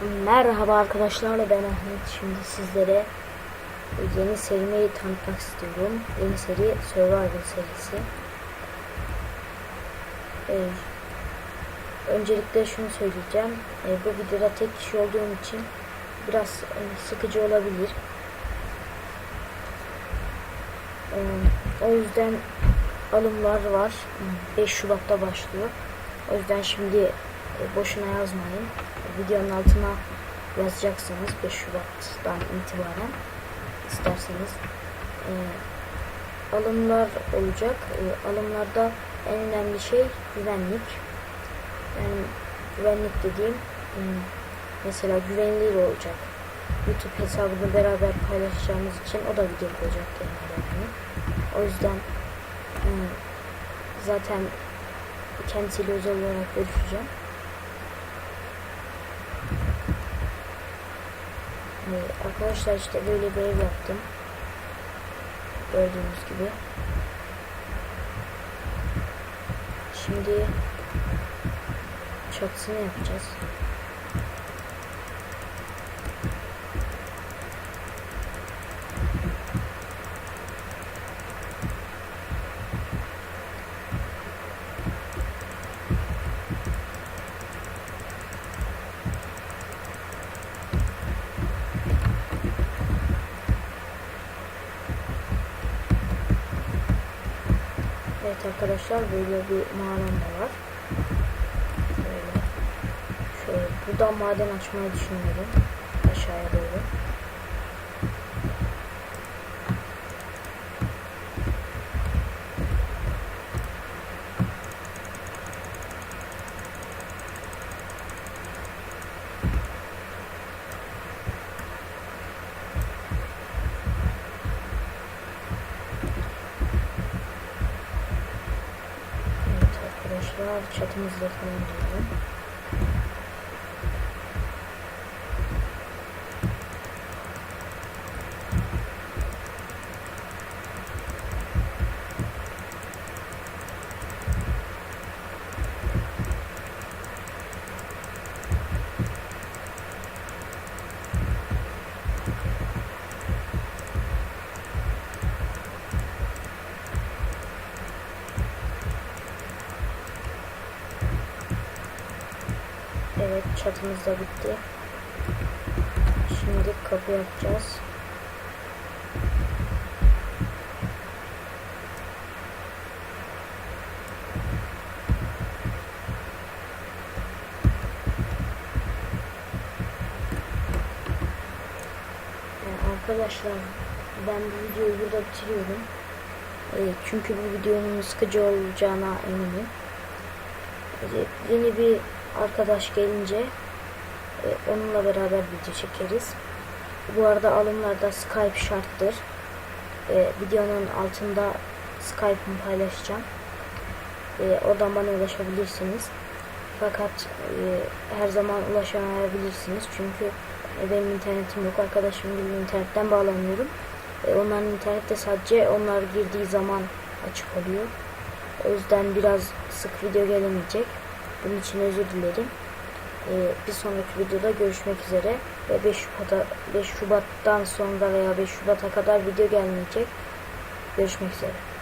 Merhaba arkadaşlarla ben Ahmet. Şimdi sizlere yeni serimi tanıtmak istiyorum. Yeni seri Survival serisi. Ee, öncelikle şunu söyleyeceğim. Ee, bu videoda tek kişi olduğum için biraz e, sıkıcı olabilir. Ee, o yüzden alımlar var. 5 Şubat'ta başlıyor. O yüzden şimdi e, boşuna yazmayın. Videonun altına yazacaksınız 5 Şubat'tan itibaren isterseniz. E, alımlar olacak. E, alımlarda en önemli şey güvenlik. Yani güvenlik dediğim mesela güvenilir olacak. YouTube hesabını beraber paylaşacağımız için o da video olacak yani. O yüzden zaten kendisiyle özel olarak görüşeceğim. Ee, arkadaşlar işte böyle bir ev yaptım. Gördüğünüz gibi. Şimdi çatısını yapacağız. Evet arkadaşlar böyle bir mağaram da var. Şöyle. Şöyle buradan maden açmayı düşünüyorum. Aşağıya doğru. Evet arkadaşlar çatımızı da tamamlayalım. Evet çatımız da bitti. Şimdi kapı yapacağız. Arkadaşlar ben bu videoyu burada bitiriyorum. Ee, çünkü bu videonun sıkıcı olacağına eminim. Ee, Yeni bir arkadaş gelince e, onunla beraber video çekeriz. Bu arada alımlarda Skype şarttır. E, videonun altında Skype'ımı paylaşacağım. E, oradan bana ulaşabilirsiniz. Fakat e, her zaman ulaşamayabilirsiniz. Çünkü e, benim internetim yok. Arkadaşım gibi internetten bağlanıyorum. E, onların internette sadece onlar girdiği zaman açık oluyor. O yüzden biraz sık video gelemeyecek. Bunun için özür dilerim. Ee, bir sonraki videoda görüşmek üzere ve 5 Şubat'a 5 Şubat'tan sonra veya 5 Şubat'a kadar video gelmeyecek. Görüşmek üzere.